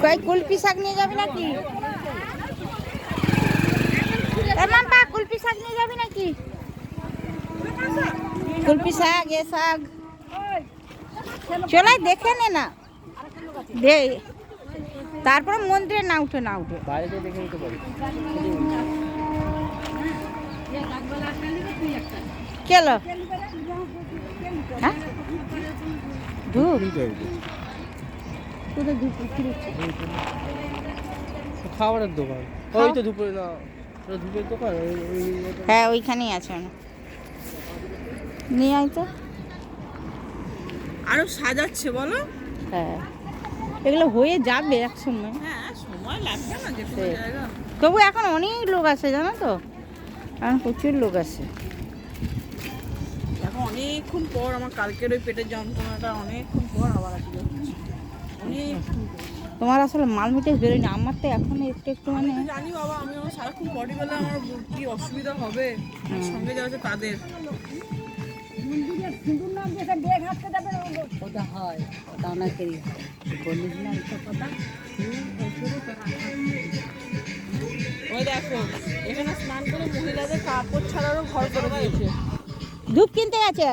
কই কুলপি শাক নিয়ে যাবি নাকি? মাম্পা কুলপি শাক নিয়ে যাবি নাকি কুলপি শাক এ শাক চলাই দেখে নে না। দে। তারপরে মন্দিরে না উঠে না উঠে। কেলো হ্যাঁ? ধূপ কোথায় ধূপ খাবারের দোকান। ওই তো দুপুরে না ধূপের দোকান। হ্যাঁ ওইখানেই আছে। না নিয়ে আয় তো। আরও সাজাচ্ছে বলো। হ্যাঁ। এগুলো হয়ে যাবে এক সময় হ্যাঁ সময় লাগবে না যে কোনো জায়গা। তবু এখন অনেক লোক আছে জানো তো? এখন প্রচুর লোক আছে দেখো অনেকক্ষণ পর আমার কালকের ওই পেটের যন্ত্রণাটা অনেকক্ষণ পর আবার আজকে হচ্ছে তোমার আসলে মাল মিটে বেরোয়নি আমার তো এখন একটু একটু মানে জানি বাবা আমি আমার সারাক্ষণ বডি গেলে আমার কি অসুবিধা হবে। সঙ্গে যাওয়া হচ্ছে তাদের ওটা হয় ওটা অনেকেরই হয়। বলিস না এইসব কথা? ওই দেখো এখানে স্নান করে মহিলাদের কাপড় ছাড়ারও ঘর করে দিয়েছে। ধূপ কিনতে গেছে?